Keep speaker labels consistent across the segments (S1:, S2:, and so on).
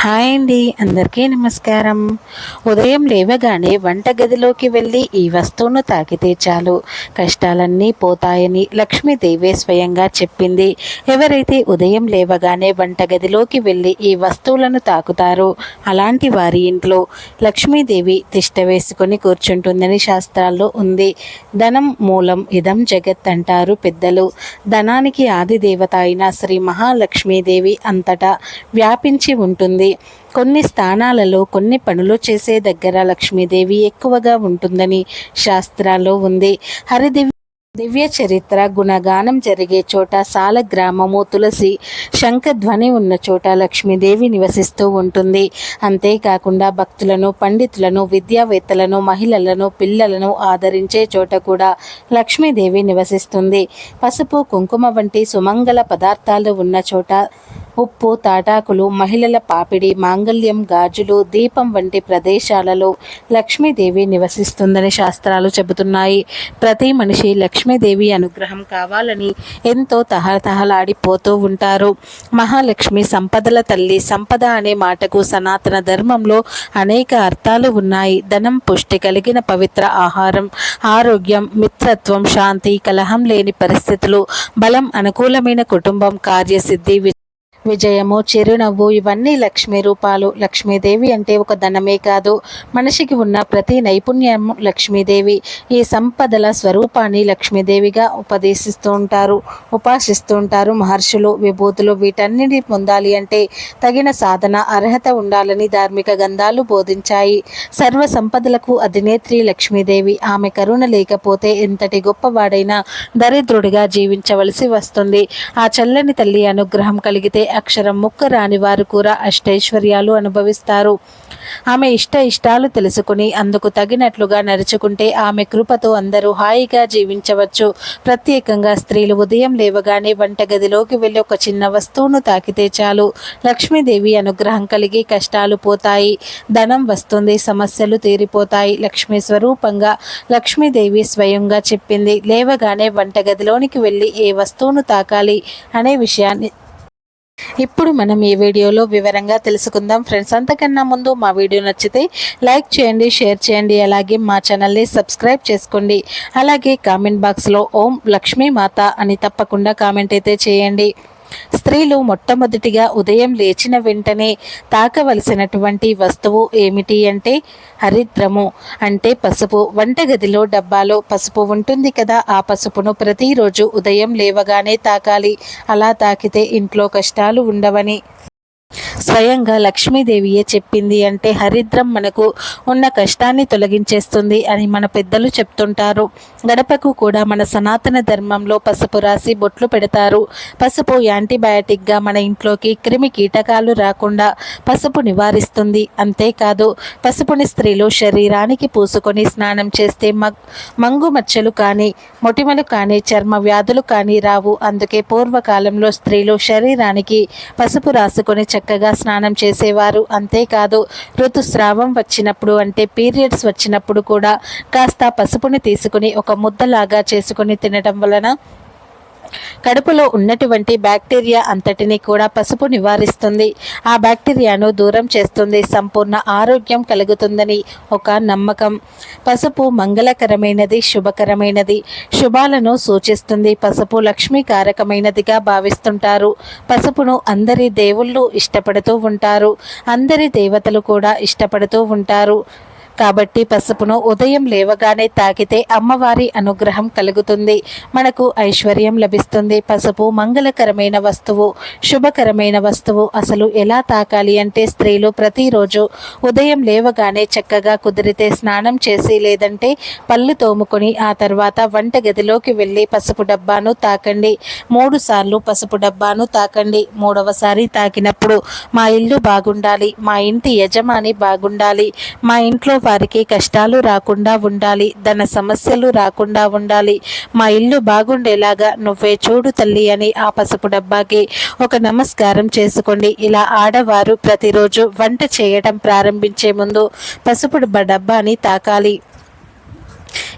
S1: Hi అండి అందరికీ నమస్కారం. ఉదయం లేవగానే వంటగదిలోకి వెళ్ళి ఈ వస్తువును తాకితే చాలు. కష్టాలన్నీ పోతాయని లక్ష్మీదేవి స్వయంగా చెప్పింది. ఎవరైతే ఉదయం లేవగానే వంటగదిలోకి వెళ్ళి ఈ వస్తువులను తాకుతారో అలాంటి వారి ఇంట్లో లక్ష్మీదేవి తిష్ట వేసుకొని కూర్చుంటుందని శాస్త్రాల్లో ఉంది. ధనం మూలం ఇదం జగత్ అంటారు పెద్దలు. ధనానికి ఆది దేవత అయిన శ్రీ మహాలక్ష్మీదేవి అంతటా వ్యాపించి ఉంటుంది. కొన్ని స్థానాలలో కొన్ని పనులు చేసే దగ్గర లక్ష్మీదేవి ఎక్కువగా ఉంటుందని శాస్త్రాల్లో ఉంది. హరిదివ్య దివ్య చరిత్ర గుణగానం జరిగే చోట సాల గ్రామము తులసి శంఖధ్వని ఉన్న చోట లక్ష్మీదేవి నివసిస్తూ ఉంటుంది. అంతేకాకుండా భక్తులను పండితులను విద్యావేత్తలను మహిళలను పిల్లలను ఆదరించే చోట కూడా లక్ష్మీదేవి నివసిస్తుంది. పసుపు కుంకుమ వంటి సుమంగళ పదార్థాలు ఉన్న చోట ఉప్పు తాటాకులు మహిళల పాపిడి మాంగళ్యం గాజులు దీపం వంటి ప్రదేశాలలో లక్ష్మీదేవి నివసిస్తుందని శాస్త్రాలు చెబుతున్నాయి. ప్రతి మనిషి లక్ష్మీదేవి అనుగ్రహం కావాలని ఎంతో తహతహలాడిపోతూ ఉంటారు. మహాలక్ష్మి సంపదల తల్లి సంపద అనే మాటకు సనాతన ధర్మంలో అనేక అర్థాలు ఉన్నాయి. ధనం పుష్టి కలిగిన పవిత్ర ఆహారం ఆరోగ్యం మిత్రత్వం శాంతి కలహం లేని పరిస్థితులు బలం అనుకూలమైన కుటుంబం కార్యసిద్ధి విజయము చిరునవ్వు ఇవన్నీ లక్ష్మీ రూపాలు. లక్ష్మీదేవి అంటే ఒక ధనమే కాదు. మనిషికి ఉన్న ప్రతి నైపుణ్యము లక్ష్మీదేవి. ఈ సంపదల స్వరూపాన్ని లక్ష్మీదేవిగా ఉపదేశిస్తూ ఉంటారు ఉపాసిస్తూ ఉంటారు మహర్షులు విభూతులు. వీటన్నిటి పొందాలి అంటే తగిన సాధన అర్హత ఉండాలని ధార్మిక గ్రంథాలు బోధించాయి. సర్వ సంపదలకు అధినేత్రి లక్ష్మీదేవి. ఆమె కరుణ లేకపోతే ఎంతటి గొప్పవాడైనా దరిద్రుడిగా జీవించవలసి వస్తుంది. ఆ చల్లని తల్లి అనుగ్రహం కలిగితే అక్షరం ముక్క రాని వారు కూడా అష్టైశ్వర్యాలు అనుభవిస్తారు. ఆమె ఇష్ట ఇష్టాలు తెలుసుకుని అందుకు తగినట్లుగా నడుచుకుంటే ఆమె కృపతో అందరూ హాయిగా జీవించవచ్చు. ప్రత్యేకంగా స్త్రీలు ఉదయం లేవగానే వంటగదిలోకి వెళ్ళి ఒక చిన్న వస్తువును తాకితే చాలు. లక్ష్మీదేవి అనుగ్రహం కలిగి కష్టాలు పోతాయి. ధనం వస్తుంది సమస్యలు తీరిపోతాయి. లక్ష్మీ స్వరూపంగా లక్ష్మీదేవి స్వయంగా చెప్పింది లేవగానే వంటగదిలోనికి వెళ్ళి ఏ వస్తువును తాకాలి అనే విషయాన్ని ఇప్పుడు మనం ఈ వీడియోలో వివరంగా తెలుసుకుందాం. ఫ్రెండ్స్ అంతకన్నా ముందు మా వీడియో నచ్చితే లైక్ చేయండి షేర్ చేయండి అలాగే మా ఛానల్ని సబ్స్క్రైబ్ చేసుకోండి. అలాగే కామెంట్ బాక్స్లో ఓం లక్ష్మీ మాత అని తప్పకుండా కామెంట్ అయితే చేయండి. స్త్రీలు మొట్టమొదటిగా ఉదయం లేచిన వెంటనే తాకవలసినటువంటి వస్తువు ఏమిటి అంటే హరిద్రము. అంటే పసుపు. వంటగదిలో డబ్బాలో పసుపు ఉంటుంది కదా ఆ పసుపును ప్రతిరోజు ఉదయం లేవగానే తాకాలి. అలా తాకితే ఇంట్లో కష్టాలు ఉండవని. స్వయంగా లక్ష్మీదేవియే చెప్పింది అంటే హరిద్రం మనకు ఉన్న కష్టాన్ని తొలగించేస్తుంది అని మన పెద్దలు చెప్తుంటారు. గడపకు కూడా మన సనాతన ధర్మంలో పసుపు రాసి బొట్లు పెడతారు. పసుపు యాంటీబయాటిక్గా మన ఇంట్లోకి క్రిమి కీటకాలు రాకుండా పసుపు నివారిస్తుంది. అంతేకాదు పసుపుని స్త్రీలు శరీరానికి పూసుకొని స్నానం చేస్తే మంగు మచ్చలు కానీ మొటిమలు కానీ చర్మ వ్యాధులు కానీ రావు. అందుకే పూర్వకాలంలో స్త్రీలు శరీరానికి పసుపు రాసుకొని చక్కగా స్నానం చేసేవారు. అంతేకాదు ఋతుస్రావం వచ్చినప్పుడు అంటే పీరియడ్స్ వచ్చినప్పుడు కూడా కాస్త పసుపుని తీసుకుని ఒక ముద్దలాగా చేసుకుని తినడం వలన కడుపులో ఉన్నటువంటి బ్యాక్టీరియా అంతటిని కూడా పసుపు నివారిస్తుంది. ఆ బ్యాక్టీరియాను దూరం చేస్తుంది. సంపూర్ణ ఆరోగ్యం కలుగుతుందని ఒక నమ్మకం. పసుపు మంగళకరమైనది శుభకరమైనది. శుభాలను సూచిస్తుంది. పసుపు లక్ష్మీకారకమైనదిగా భావిస్తుంటారు. పసుపును అందరి దేవుళ్ళు ఇష్టపడుతూ ఉంటారు. అందరి దేవతలు కూడా ఇష్టపడుతూ ఉంటారు. కాబట్టి పసుపును ఉదయం లేవగానే తాకితే అమ్మవారి అనుగ్రహం కలుగుతుంది. మనకు ఐశ్వర్యం లభిస్తుంది. పసుపు మంగళకరమైన వస్తువు శుభకరమైన వస్తువు అసలు ఎలా తాకాలి అంటే స్త్రీలు ప్రతిరోజు ఉదయం లేవగానే చక్కగా కుదిరితే స్నానం చేసి లేదంటే పళ్ళు తోముకొని ఆ తర్వాత వంట గదిలోకి వెళ్ళి పసుపు డబ్బాను తాకండి. మూడు సార్లు పసుపు డబ్బాను తాకండి. మూడవసారి తాకినప్పుడు మా ఇల్లు బాగుండాలి. మా ఇంటి యజమాని బాగుండాలి. మా ఇంట్లో వారికి కష్టాలు రాకుండా ఉండాలి ధన సమస్యలు రాకుండా ఉండాలి. మా ఇల్లు బాగుండేలాగా నువ్వే చూడు తల్లి అని ఆ పసుపు డబ్బాకి ఒక నమస్కారం చేసుకోండి. ఇలా ఆడవారు ప్రతిరోజు వంట చేయడం ప్రారంభించే ముందు పసుపు డబ్బాని తాకాలి.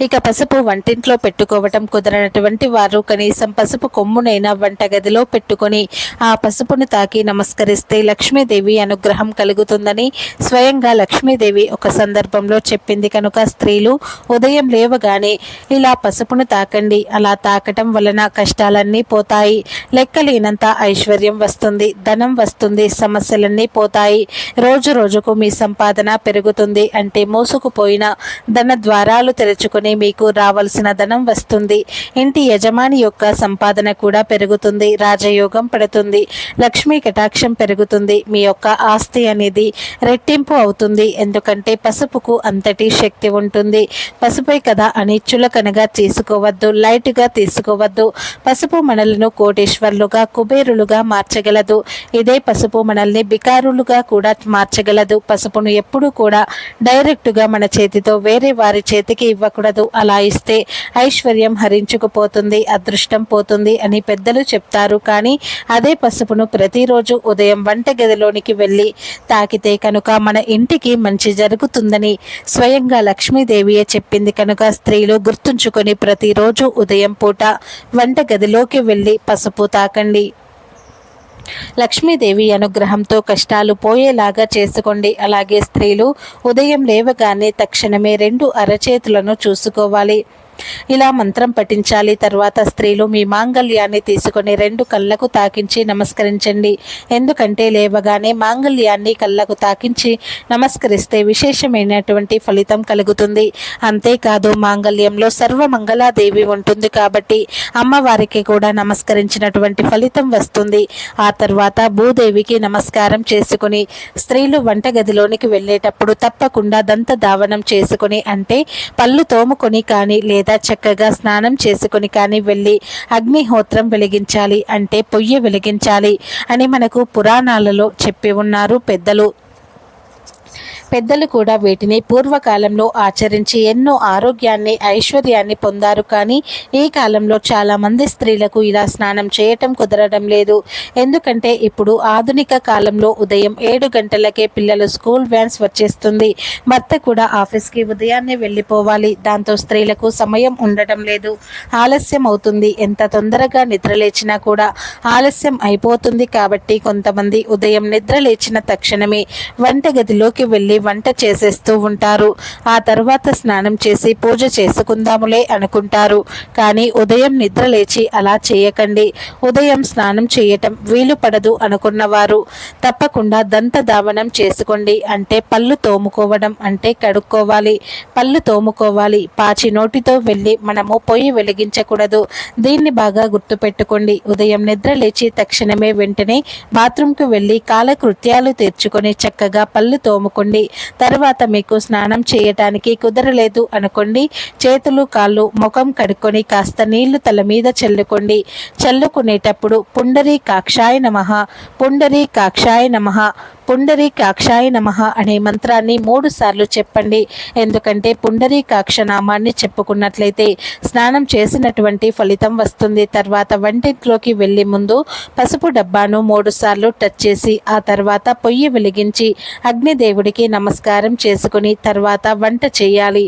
S1: ఇక పసుపు వంటింట్లో పెట్టుకోవటం కుదరనటువంటి వారు కనీసం పసుపు కొమ్మునైనా వంటగదిలో పెట్టుకొని ఆ పసుపును తాకి నమస్కరిస్తే లక్ష్మీదేవి అనుగ్రహం కలుగుతుందని స్వయంగా లక్ష్మీదేవి ఒక సందర్భంలో చెప్పింది కనుక స్త్రీలు ఉదయం లేవగానే ఇలా పసుపును తాకండి. అలా తాకటం వలన కష్టాలన్నీ పోతాయి. లెక్కలేనంత ఐశ్వర్యం వస్తుంది. ధనం వస్తుంది. సమస్యలన్నీ పోతాయి. రోజు రోజుకు మీ సంపాదన పెరుగుతుంది. అంటే మోసుకుపోయిన ధన ద్వారాలు తెరుచుకుని మీకు రావాల్సిన ధనం వస్తుంది. ఇంటి యజమాని యొక్క సంపాదన కూడా పెరుగుతుంది. రాజయోగం పడుతుంది. లక్ష్మీ కటాక్షం పెరుగుతుంది. మీ యొక్క ఆస్తి అనేది రెట్టింపు అవుతుంది. ఎందుకంటే పసుపుకు అంతటి శక్తి ఉంటుంది. పసుపే కదా అని చులకనగా తీసుకోవద్దు. లైట్గా తీసుకోవద్దు. పసుపు మనలను కోటేశ్వర్లుగా కుబేరులుగా మార్చగలదు. ఇదే పసుపు మనల్ని బికారులుగా కూడా మార్చగలదు. పసుపును ఎప్పుడు కూడా డైరెక్ట్గా మన చేతితో వేరే వారి చేతికి ఇవ్వకూడదు. అలా ఇస్తే ఐశ్వర్యం హరించుకుపోతుంది అదృష్టం పోతుంది అని పెద్దలు చెప్తారు. కానీ అదే పసుపును ప్రతిరోజు ఉదయం వంట గదిలోనికి వెళ్ళి తాకితే కనుక మన ఇంటికి మంచి జరుగుతుందని స్వయంగా లక్ష్మీదేవియే చెప్పింది కనుక స్త్రీలు గుర్తుంచుకొని ప్రతిరోజు ఉదయం పూట వంట గదిలోకి వెళ్ళి పసుపు తాకండి. లక్ష్మీదేవి అనుగ్రహంతో కష్టాలు పోయేలాగా చేసుకోండి. అలాగే స్త్రీలు ఉదయం లేవగానే తక్షణమే రెండు అరచేతులను చూసుకోవాలి. ఇలా మంత్రం పఠించాలి. తర్వాత స్త్రీలు మీ మాంగళ్యాన్ని తీసుకొని రెండు కళ్ళకు తాకించి నమస్కరించండి. ఎందుకంటే లేవగానే మాంగళ్యాన్ని కళ్ళకు తాకించి నమస్కరిస్తే విశేషమైనటువంటి ఫలితం కలుగుతుంది. అంతేకాదు మాంగళ్యంలో సర్వమంగళాదేవి ఉంటుంది కాబట్టి అమ్మవారికి కూడా నమస్కరించినటువంటి ఫలితం వస్తుంది. ఆ తర్వాత భూదేవికి నమస్కారం చేసుకుని స్త్రీలు వంటగదిలోనికి వెళ్ళేటప్పుడు తప్పకుండా దంత దావనం చేసుకుని అంటే పళ్ళు తోముకొని కానీ లేదా అంతా చక్కగా స్నానం చేసుకుని కానీ వెళ్ళి అగ్నిహోత్రం వెలిగించాలి అంటే పొయ్యి వెలిగించాలి అని మనకు పురాణాలలో చెప్పి ఉన్నారు పెద్దలు. పెద్దలు కూడా వీటిని పూర్వకాలంలో ఆచరించి ఎన్నో ఆరోగ్యాన్ని ఐశ్వర్యాన్ని పొందారు. కానీ ఈ కాలంలో చాలా మంది స్త్రీలకు ఇలా స్నానం చేయటం కుదరడం లేదు. ఎందుకంటే ఇప్పుడు ఆధునిక కాలంలో ఉదయం ఏడు గంటలకే పిల్లలు స్కూల్ వ్యాన్స్ వచ్చేస్తుంది. భర్త కూడా ఆఫీస్కి ఉదయాన్నే వెళ్ళిపోవాలి. దాంతో స్త్రీలకు సమయం ఉండటం లేదు. ఆలస్యం అవుతుంది. ఎంత తొందరగా నిద్రలేచినా కూడా ఆలస్యం అయిపోతుంది కాబట్టి కొంతమంది ఉదయం నిద్ర లేచిన తక్షణమే వంటగదిలోకి వెళ్ళి వంట చేసేస్తూ ఉంటారు. ఆ తర్వాత స్నానం చేసి పూజ చేసుకుందాములే అనుకుంటారు. కానీ ఉదయం నిద్ర లేచి అలా చేయకండి. ఉదయం స్నానం చేయటం వీలు పడదు అనుకున్నవారు. తప్పకుండా దంత దావనం చేసుకోండి. అంటే పళ్ళు తోముకోవడం అంటే కడుక్కోవాలి. పళ్ళు తోముకోవాలి. పాచి నోటితో వెళ్ళి మనము పొయ్యి వెలిగించకూడదు. దీన్ని బాగా గుర్తుపెట్టుకోండి. ఉదయం నిద్ర లేచి తక్షణమే వెంటనే బాత్రూంకు వెళ్ళి కాలకృత్యాలు తీర్చుకొని చక్కగా పళ్ళు తోముకోండి. తర్వాత మీకు స్నానం చేయటానికి కుదరలేదు అనుకోండి. చేతులు కాళ్ళు ముఖం కడుక్కొని కాస్త నీళ్ళు తల మీద చల్లుకోండి. చల్లుకునేటప్పుడు పుండరీ కాక్షాయ నమ. పుండరీ కాక్షాయ నమ. పుండరీ కాక్షాయ నమ అనే మంత్రాన్ని మూడు సార్లు చెప్పండి. ఎందుకంటే పుండరీకాక్ష నామాన్ని చెప్పుకున్నట్లయితే స్నానం చేసినటువంటి ఫలితం వస్తుంది. తర్వాత వంటింట్లోకి వెళ్ళే ముందు పసుపు డబ్బాను మూడు సార్లు టచ్ చేసి ఆ తర్వాత పొయ్యి వెలిగించి అగ్నిదేవుడికి నమస్కారం చేసుకుని తర్వాత వంట చేయాలి.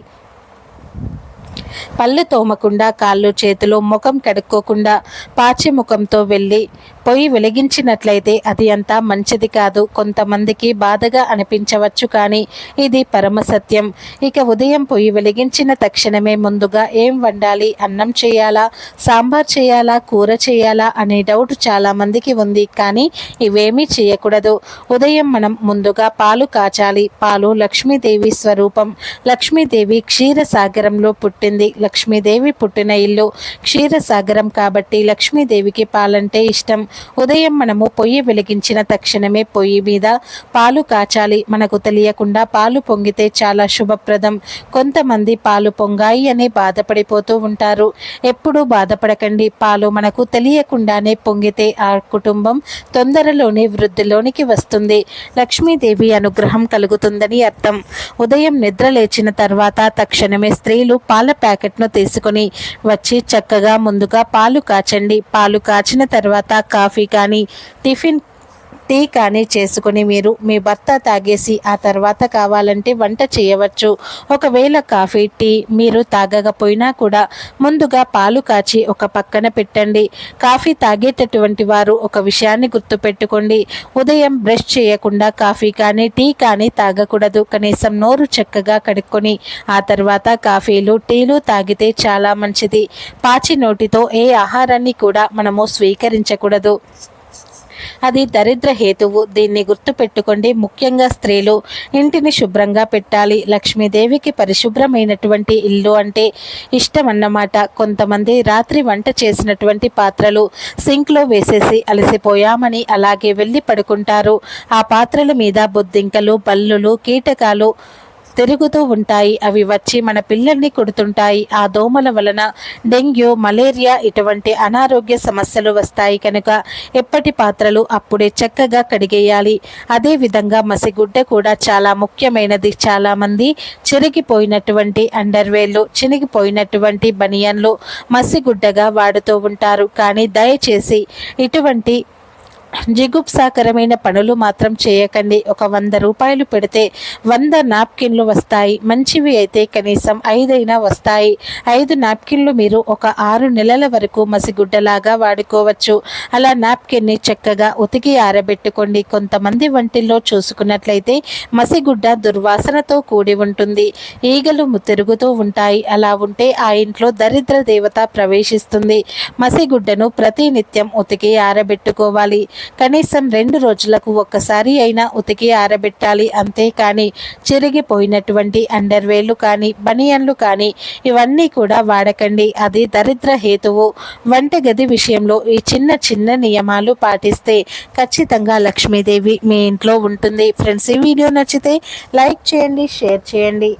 S1: పళ్ళు తోమకుండా కాళ్ళు చేతులు ముఖం కడుక్కోకుండా పాచి ముఖంతో వెళ్ళి పొయ్యి వెలిగించినట్లయితే అది అంత మంచిది కాదు. కొంతమందికి బాధగా అనిపించవచ్చు కానీ ఇది పరమ సత్యం. ఇక ఉదయం పొయ్యి వెలిగించిన తక్షణమే ముందుగా ఏం వండాలి? అన్నం చేయాలా? సాంబార్ చేయాలా? కూర చేయాలా? అనే డౌట్ చాలామందికి ఉంది కానీ ఇవేమీ చేయకూడదు. ఉదయం మనం ముందుగా పాలు కాచాలి. పాలు లక్ష్మీదేవి స్వరూపం. లక్ష్మీదేవి క్షీరసాగరంలో పుట్టింది. లక్ష్మీదేవి పుట్టిన ఇల్లు క్షీరసాగరం కాబట్టి లక్ష్మీదేవికి పాలంటే ఇష్టం. ఉదయం మనము పొయ్యి వెలిగించిన తక్షణమే పొయ్యి మీద పాలు కాచాలి. మనకు తెలియకుండా పాలు పొంగితే చాలా శుభప్రదం. కొంతమంది పాలు పొంగాయి అని బాధపడిపోతూ ఉంటారు. ఎప్పుడూ బాధపడకండి. పాలు మనకు తెలియకుండానే పొంగితే ఆ కుటుంబం తొందరలోనే వృద్ధిలోనికి వస్తుంది. లక్ష్మీదేవి అనుగ్రహం కలుగుతుందని అర్థం. ఉదయం నిద్ర లేచిన తర్వాత తక్షణమే స్త్రీలు పాల ప్యాకెట్ను తీసుకొని వచ్చి చక్కగా ముందుగా పాలు కాచండి. పాలు కాచిన తర్వాత కా కాఫీ కానీ టిఫిన్ టీ కానీ చేసుకుని మీరు మీ భర్త తాగేసి ఆ తర్వాత కావాలంటే వంట చేయవచ్చు. ఒకవేళ కాఫీ టీ మీరు తాగకపోయినా కూడా ముందుగా పాలు కాచి ఒక పక్కన పెట్టండి. కాఫీ తాగేటటువంటి వారు ఒక విషయాన్ని గుర్తుపెట్టుకోండి. ఉదయం బ్రష్ చేయకుండా కాఫీ కానీ టీ కానీ తాగకూడదు. కనీసం నోరు చక్కగా కడుక్కొని ఆ తర్వాత కాఫీలు టీలు తాగితే చాలా మంచిది. పాచి నోటితో ఏ ఆహారాన్ని కూడా మనము స్వీకరించకూడదు. అది దరిద్ర హేతువు. దీన్ని గుర్తుపెట్టుకోండి. ముఖ్యంగా స్త్రీలు ఇంటిని శుభ్రంగా పెట్టాలి. లక్ష్మీదేవికి పరిశుభ్రమైనటువంటి ఇల్లు అంటే ఇష్టం అన్నమాట కొంతమంది రాత్రి వంట చేసినటువంటి పాత్రలు సింక్లో వేసేసి అలసిపోయామని అలాగే వెళ్ళి పడుకుంటారు. ఆ పాత్రల మీద బొద్దింకలు బల్లులు కీటకాలు తిరుగుతూ ఉంటాయి. అవి వచ్చి మన పిల్లల్ని కొడుతుంటాయి. ఆ దోమల వలన డెంగ్యూ మలేరియా ఇటువంటి అనారోగ్య సమస్యలు వస్తాయి కనుక ఎప్పటి పాత్రలు అప్పుడే చక్కగా కడిగేయాలి. అదేవిధంగా మసిగుడ్డ కూడా చాలా ముఖ్యమైనది. చాలామంది చిరిగిపోయినటువంటి అండర్వేర్లు చినిగిపోయినటువంటి బనియన్లు మసిగుడ్డగా వాడుతూ ఉంటారు. కానీ దయచేసి ఇటువంటి జిగుప్సాకరమైన పనులు మాత్రం చేయకండి. ఒక వంద రూపాయలు పెడితే వంద నాప్కిన్లు వస్తాయి. మంచివి అయితే కనీసం ఐదైనా వస్తాయి. ఐదు నాప్కిన్లు మీరు ఒక ఆరు నెలల వరకు మసిగుడ్డలాగా వాడుకోవచ్చు. అలా నాప్కిన్ని చక్కగా ఉతికి ఆరబెట్టుకోండి. కొంతమంది వంటిల్లో చూసుకున్నట్లయితే మసిగుడ్డ దుర్వాసనతో కూడి ఉంటుంది. ఈగలు తిరుగుతూ ఉంటాయి. అలా ఉంటే ఆ ఇంట్లో దరిద్ర దేవత ప్రవేశిస్తుంది. మసిగుడ్డను ప్రతినిత్యం ఉతికి ఆరబెట్టుకోవాలి. కనీసం రెండు రోజులకు ఒక్కసారి అయినా ఉతికి ఆరబెట్టాలి అంతేకాని చిరిగిపోయినటువంటి అండర్వేర్లు కానీ బనియన్లు కానీ ఇవన్నీ కూడా వాడకండి. అది దరిద్ర హేతువు. వంటగది విషయంలో ఈ చిన్న చిన్న నియమాలు పాటిస్తే ఖచ్చితంగా లక్ష్మీదేవి మీ ఇంట్లో ఉంటుంది. ఫ్రెండ్స్ ఈ వీడియో నచ్చితే లైక్ చేయండి షేర్ చేయండి.